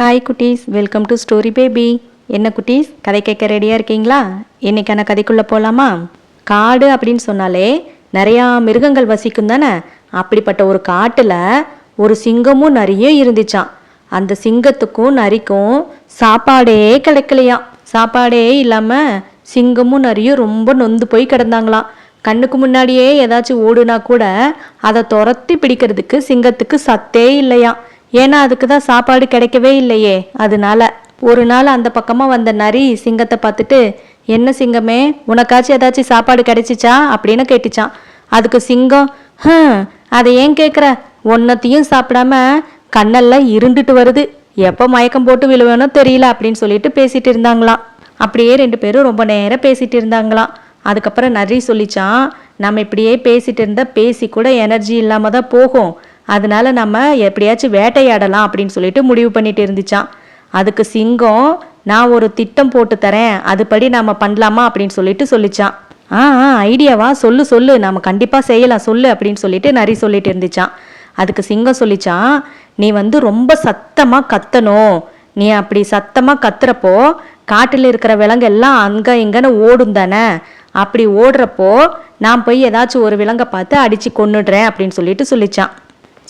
Hi குட்டீஸ். Welcome to story baby என்ன குட்டீஸ்? கதை கேட்க ரெடியாக இருக்கீங்களா? இன்னைக்கான கதைக்குள்ளே போகலாமா காடு அப்படின்னு சொன்னாலே நிறையா மிருகங்கள் வசிக்கும் தானே? அப்படிப்பட்ட ஒரு காட்டில் ஒரு சிங்கமும் நிறைய இருந்துச்சாம். அந்த சிங்கத்துக்கும் நரிக்கும் சாப்பாடே கிடைக்கலையாம் சாப்பாடே இல்லாமல் சிங்கமும் நரியும் ரொம்ப நொந்து போய் கிடந்தாங்களாம். கண்ணுக்கு முன்னாடியே ஏதாச்சும் ஓடுனா கூட அதை துரத்தி பிடிக்கிறதுக்கு சிங்கத்துக்கு சத்தே இல்லையாம். ஏன்னா அதுக்கு தான் சாப்பாடு கிடைக்கவே இல்லையே. அதனால ஒரு நாள் அந்த பக்கமாக வந்த நரி சிங்கத்தை பார்த்துட்டு என்ன சிங்கமே உனக்காச்சும் ஏதாச்சும் சாப்பாடு கிடைச்சிச்சா? அப்படின்னு கேட்டுச்சான் அதுக்கு சிங்கம் ஹம் அதை ஏன் கேட்குற ஒன்னத்தையும் சாப்பிடாம கண்ணெல்லாம் இருண்டுட்டு வருது. எப்போ மயக்கம் போட்டு விழுவேனோ தெரியல அப்படின்னு சொல்லிட்டு பேசிட்டு இருந்தாங்களாம். அப்படியே ரெண்டு பேரும் ரொம்ப நேரம் பேசிட்டு இருந்தாங்களாம். அதுக்கப்புறம் நரி சொல்லிச்சான் நம்ம இப்படியே பேசிட்டு இருந்தா பேசி கூட எனர்ஜி இல்லாம தான் போகும். அதனால நம்ம எப்படியாச்சும் வேட்டையாடலாம் அப்படின்னு சொல்லிட்டு முடிவு பண்ணிட்டு இருந்துச்சான் அதுக்கு சிங்கம் நான் ஒரு திட்டம் போட்டு தரேன் அதுபடி நம்ம பண்ணலாமா அப்படின்னு சொல்லிட்டு சொல்லிச்சான் ஆ ஆ ஐடியாவா சொல்லு சொல்லு நம்ம கண்டிப்பாக செய்யலாம் சொல்லு அப்படின்னு சொல்லிட்டு நரி சொல்லிட்டு இருந்துச்சான் அதுக்கு சிங்கம் சொல்லிச்சான் நீ வந்து ரொம்ப சத்தமாக கத்தணும். நீ அப்படி சத்தமாக கத்துறப்போ காட்டில் இருக்கிற விலங்கு எல்லாம் அங்க இங்கன்னு ஓடும் தானே. அப்படி ஓடுறப்போ நான் போய் ஏதாச்சும் ஒரு விலங்கை பார்த்து அடித்து கொன்னுடுறேன் அப்படின்னு சொல்லிட்டு சொல்லிச்சான்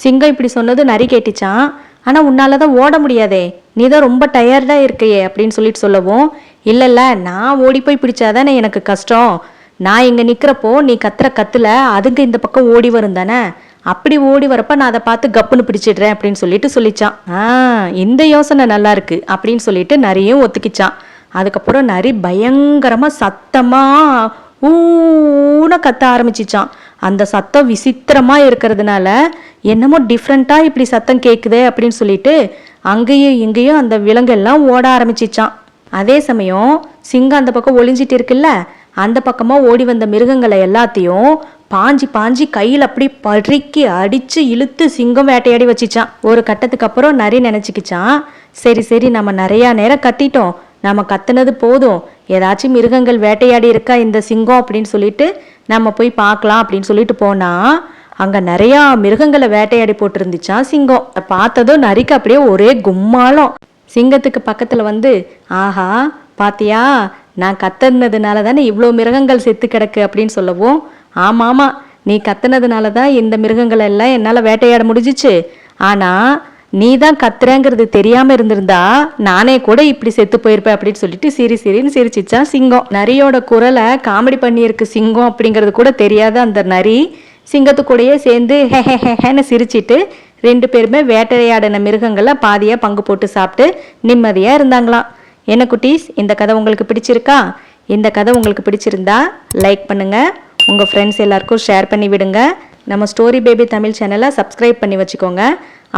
சிங்கம் இப்படி சொன்னது நரி கேட்டுச்சான் ஆனால் உன்னால தான் ஓட முடியாதே. நீ தான் ரொம்ப டயர்டாக இருக்கையே அப்படின்னு சொல்லிட்டு சொல்லவும் இல்லை இல்லை நான் ஓடி போய் பிடிச்சாதானே எனக்கு கஷ்டம். நான் இங்கே நிற்கிறப்போ நீ கத்துற கத்துல அதுங்க இந்த பக்கம் ஓடி வரும் தானே. அப்படி ஓடி வரப்ப நான் அதை பார்த்து கப்புன்னு பிடிச்சிடுறேன் அப்படின்னு சொல்லிட்டு சொல்லிச்சான் ஆ இந்த யோசனை நல்லா இருக்கு அப்படின்னு சொல்லிட்டு நரியும் ஒத்துக்கிச்சான் அதுக்கப்புறம் நரி பயங்கரமாக சத்தமாக ஊன கத்த ஆரம்பிச்சிச்சான் அந்த சத்தம் விசித்திரமாக இருக்கிறதுனால என்னமோ டிஃப்ரெண்ட்டாக இப்படி சத்தம் கேட்குதே அப்படின்னு சொல்லிட்டு அங்கேயும் இங்கேயும் அந்த விலங்கெல்லாம் ஓட ஆரம்பிச்சிச்சான். அதே சமயம் சிங்கம் அந்த பக்கம் ஒளிஞ்சிட்டு இருக்குல்ல அந்த பக்கமாக ஓடி வந்த மிருகங்களை எல்லாத்தையும் பாஞ்சி பாஞ்சி கையில் அப்படி பறிக்கி அடித்து இழுத்து சிங்கம் வேட்டையாடி வச்சிச்சான். ஒரு கட்டத்துக்கு அப்புறம் நிறைய நினச்சிக்கிச்சான். சரி சரி நம்ம நிறையா நேரம் கத்திட்டோம். நம்ம கத்துனது போதும். ஏதாச்சும் மிருகங்கள் வேட்டையாடி இருக்கா இந்த சிங்கம் அப்படின்னு சொல்லிட்டு நம்ம போய் பார்க்கலாம் அப்படின்னு சொல்லிட்டு போனால் அங்கே நிறையா மிருகங்களை வேட்டையாடி போட்டிருந்துச்சா சிங்கம். பார்த்ததும் நரிக்கு அப்படியே ஒரே கும்மாளம். சிங்கத்துக்கு பக்கத்தில் வந்து ஆஹா பாத்தியா நான் கத்துனதுனால தானே இவ்வளோ மிருகங்கள் செத்து கிடக்கு அப்படின்னு சொல்லவும் ஆமாம் ஆமாம் நீ கத்துனதுனால தான் இந்த மிருகங்கள் எல்லாம் என்னால் வேட்டையாட முடிஞ்சிச்சு. ஆனால் நீ தான் கத்துறேங்கிறது தெரியாமல் இருந்திருந்தா நானே கூட இப்படி செத்து போயிருப்பேன் அப்படின்னு சொல்லிட்டு சிரி சிரின்னு சிரிச்சிச்சான் சிங்கம். நரியோட குரலை காமெடி பண்ணியிருக்கு சிங்கம் அப்படிங்கிறது கூட தெரியாத அந்த நரி சிங்கத்துக்கூடையே சேர்ந்து ஹே ஹே ஹே ஹேன்னு சிரிச்சிட்டு ரெண்டு பேருமே வேட்டையாடின மிருகங்களை பாதியாக பங்கு போட்டு சாப்பிட்டு நிம்மதியாக இருந்தாங்களாம். என்ன குட்டீஸ் இந்த கதை உங்களுக்கு பிடிச்சிருக்கா? இந்த கதை உங்களுக்கு பிடிச்சிருந்தா லைக் பண்ணுங்கள் உங்கள் ஃப்ரெண்ட்ஸ் எல்லாருக்கும் ஷேர் பண்ணி விடுங்க. நம்ம ஸ்டோரி பேபி தமிழ் சேனலை சப்ஸ்கிரைப் பண்ணி வச்சுக்கோங்க.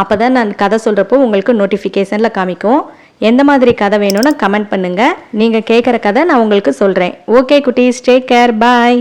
அப்போ தான் நான் கதை சொல்கிறப்போ உங்களுக்கு நோட்டிஃபிகேஷனில் காமிக்கும். எந்த மாதிரி கதை வேணும்னு கமெண்ட் பண்ணுங்கள் நீங்கள் கேட்குற கதை நான் உங்களுக்கு சொல்கிறேன் ஓகே குட்டீஸ் டேக் கேர் பாய்